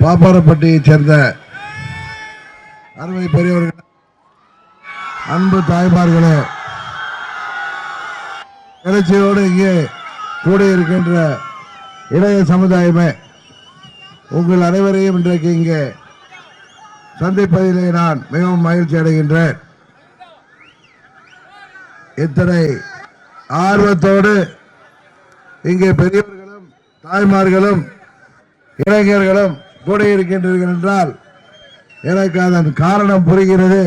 பாப்பாரப்பட்டியைச் சேர்ந்த அருமை பெரியவர்கள் அன்பு தாய்மார்களே எழுச்சியோடு இங்கே கூடியிருக்கின்ற இளைய சமுதாயமே உங்கள் அனைவரையும் இன்றைக்கு இங்கே சந்திப்பதிலே நான் மிகவும் மகிழ்ச்சி அடைகின்றேன். இத்தனை ஆர்வத்தோடு இங்கே பெரியவர்களும் தாய்மார்களும் இளைஞர்களும் கூடியிருக்கின்றீர்கள் என்றால் எனக்கு அதன் காரணம் புரிகிறது.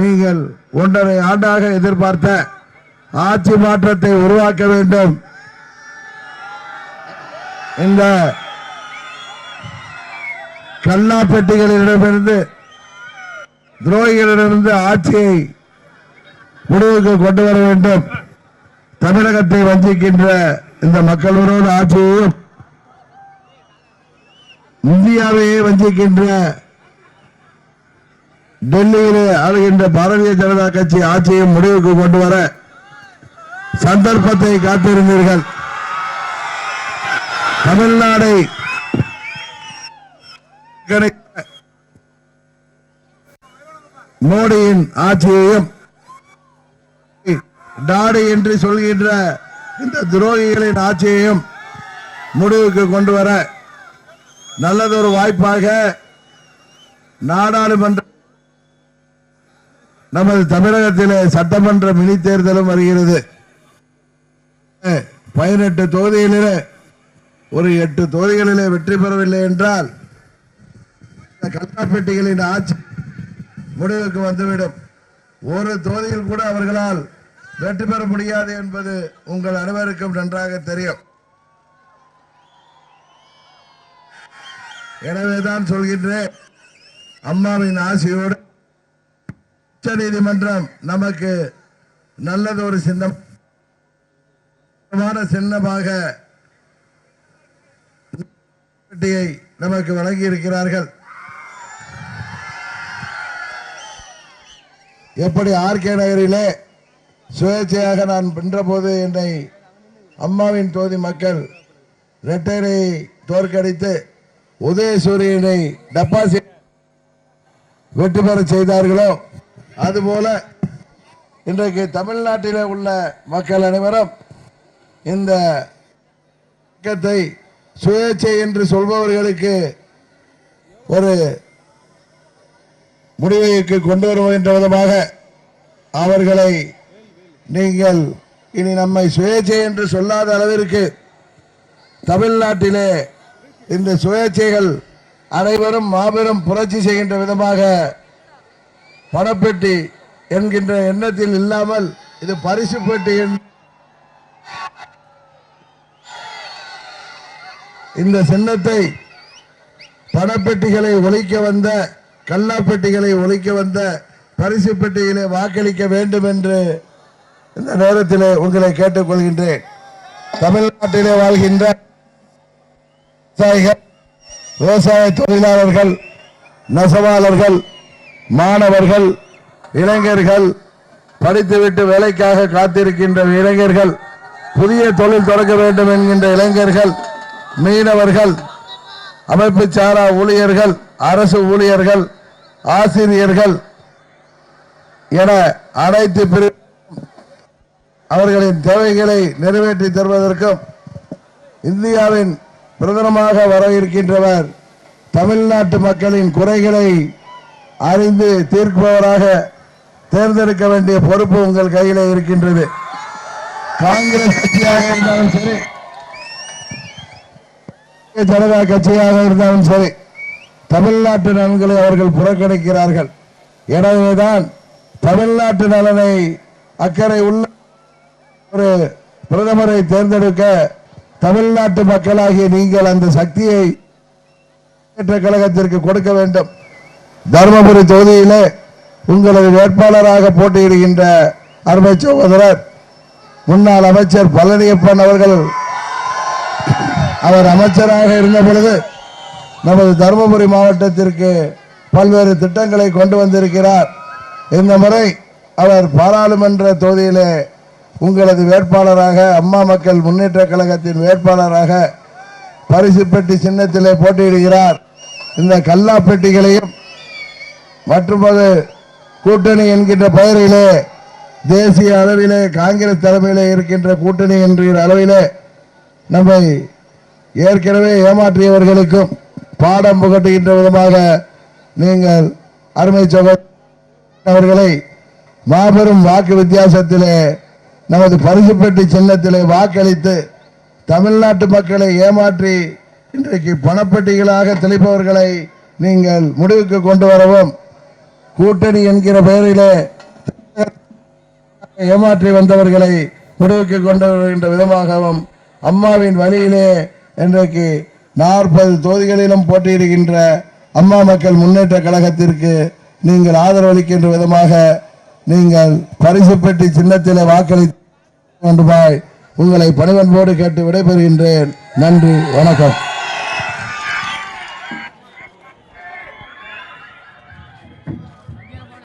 நீங்கள் ஒன்றரை ஆண்டாக எதிர்பார்த்த ஆட்சி மாற்றத்தை உருவாக்க வேண்டும். இந்த கல்லா பெட்டிகளிடமிருந்து துரோகிகளிடமிருந்து ஆட்சியை முடிவுக்கு கொண்டு வர வேண்டும். தமிழகத்தை வஞ்சிக்கின்ற இந்த மக்கள் ஆட்சியையும் இந்தியாவையே வஞ்சிக்கின்ற டெல்லியிலே ஆளுகின்ற பாரதிய ஜனதா கட்சி ஆட்சியை முடிவுக்கு கொண்டு வர சந்தர்ப்பத்தை காத்திருந்தீர்கள். தமிழ்நாடை மோடியின் ஆட்சியையும் டாடி என்று சொல்கின்ற இந்த துரோகிகளின் ஆட்சியையும் முடிவுக்கு கொண்டு வர நல்லதொரு வாய்ப்பாக நாடாளுமன்ற நமது தமிழகத்திலே சட்டமன்ற மினி தேர்தலும் வருகிறது. பதினெட்டு தொகுதிகளிலே ஒரு எட்டு தொகுதிகளிலே வெற்றி பெறவில்லை என்றால் கல்லாப்பேட்டைகளின் ஆட்சி முடிவுக்கு வந்துவிடும். ஒரு தொகுதியில் கூட அவர்களால் வெற்றி பெற முடியாது என்பது உங்கள் அனைவருக்கும் நன்றாக தெரியும். எனவேதான் சொல்கின்றேன். அம்மாவின் ஆசையோடு உச்ச நீதிமன்றம் நமக்கு நல்லதொரு சின்னமான சின்னமாக பெட்டியை நமக்கு வழங்கி இருக்கிறார்கள் எப்படி ஆர்கே நகரிலே சுயேட்சையாக நான் நின்றபோது என்னை அம்மாவின் தொகுதி மக்கள் ரெட்டையரை தோற்கடித்து உதயசூரியனை டெபாசிட் வெற்றி பெற செய்தார்களோ? அதுபோல இன்றைக்கு தமிழ்நாட்டில் உள்ள மக்கள் அனைவரும் இந்த இயக்கத்தை சுயேட்சை என்று சொல்பவர்களுக்கு ஒரு முடிவுக்கு கொண்டு வருகின்ற விதமாக அவர்களை நீங்கள் இனி நம்மை சுயேட்சை என்று சொல்லாத அளவிற்கு தமிழ்நாட்டிலே இந்த சுயேட்சைகள் அனைவரும் மாபெரும் புரட்சி செய்கின்ற விதமாக பணப்பெட்டி என்கின்ற எண்ணத்தில் இல்லாமல் இது பரிசு பெட்டி இந்த சின்னத்தை பணப்பெட்டிகளை ஒழிக்க வந்த கல்லாப்பெட்டிகளை ஒழிக்க வந்த பரிசு பெட்டியிலே வாக்களிக்க வேண்டும் என்று இந்த நேரத்திலே உங்களை கேட்டுக்கொள்கின்றேன். தமிழ்நாட்டிலே வாழ்கின்ற விவசாயிகள் விவசாய தொழிலாளர்கள் நெசவாளர்கள் மாணவர்கள் இளைஞர்கள் படித்துவிட்டு வேலைக்காக காத்திருக்கின்ற இளைஞர்கள் புதிய தொழில் தொடங்க வேண்டும் என்கின்ற இளைஞர்கள் மீனவர்கள் அமைப்பு சாரா ஊழியர்கள் அரசு ஊழியர்கள் ஆசிரியர்கள் என அனைத்து பிரிவு அவர்களின் தேவைகளை நிறைவேற்றி தருவதற்கும் இந்தியாவின் பிரதமராக வர இருக்கின்றவர் தமிழ்நாட்டு மக்களின் குறைகளை அறிந்து தீர்ப்பவராக தேர்ந்தெடுக்க வேண்டிய பொறுப்பு உங்கள் கையில் இருக்கின்றது. காங்கிரஸ் கட்சியாக இருந்தாலும் சரி ஜனதா கட்சியாக இருந்தாலும் சரி தமிழ்நாட்டு நலன்களை அவர்கள் புறக்கணிக்கிறார்கள். எனவேதான் தமிழ்நாட்டு நலனை அக்கறை உள்ள ஒரு பிரதமரை தேர்ந்தெடுக்க தமிழ்நாட்டு மக்களாகிய நீங்கள் அந்த சக்தியை கழகத்திற்கு கொடுக்க வேண்டும். தருமபுரி தொகுதியிலே உங்களது வேட்பாளராக போட்டியிடுகின்ற அருமை சகோதரர் முன்னாள் அமைச்சர் பழனியப்பன் அவர்கள். அவர் அமைச்சராக இருந்த பொழுது நமது தருமபுரி மாவட்டத்திற்கு பல்வேறு திட்டங்களை கொண்டு வந்திருக்கிறார். இந்த முறை அவர் பாராளுமன்ற தொகுதியிலே உங்களது வேட்பாளராக அம்மா மக்கள் முன்னேற்ற கழகத்தின் வேட்பாளராக பரிசு பெட்டி சின்னத்திலே போட்டியிடுகிறார். இந்த கல்லா பெட்டிகளையும் மற்றும் அது கூட்டணி என்கின்ற பெயரிலே தேசிய அளவிலே காங்கிரஸ் தலைமையிலே இருக்கின்ற கூட்டணி என்கிற அளவிலே நம்மை ஏற்கனவே ஏமாற்றியவர்களுக்கும் பாடம் புகட்டுகின்ற விதமாக நீங்கள் அருமை சகோதரர் அவர்களை மாபெரும் வாக்கு வித்தியாசத்திலே நமது பரிசுப்பட்டி சின்னத்திலே வாக்களித்து தமிழ்நாட்டு மக்களை ஏமாற்றி இன்றைக்கு பணப்பெட்டிகளாக தெளிப்பவர்களை நீங்கள் முடிவுக்கு கொண்டு வரவும் கூட்டணி என்கிற பெயரிலே ஏமாற்றி வந்தவர்களை முடிவுக்கு கொண்டு வருகின்ற விதமாகவும் அம்மாவின் வழியிலே இன்றைக்கு நாற்பது தொகுதிகளிலும் போட்டியிடுகின்ற அம்மா மக்கள் முன்னேற்ற கழகத்திற்கு நீங்கள் ஆதரவளிக்கின்ற விதமாக நீங்கள் பரிசு சின்னத்தில் சின்னத்திலே வாக்களித்து உங்களை பணிவன்போடு கேட்டு விடைபெறுகின்றேன். நன்றி வணக்கம்.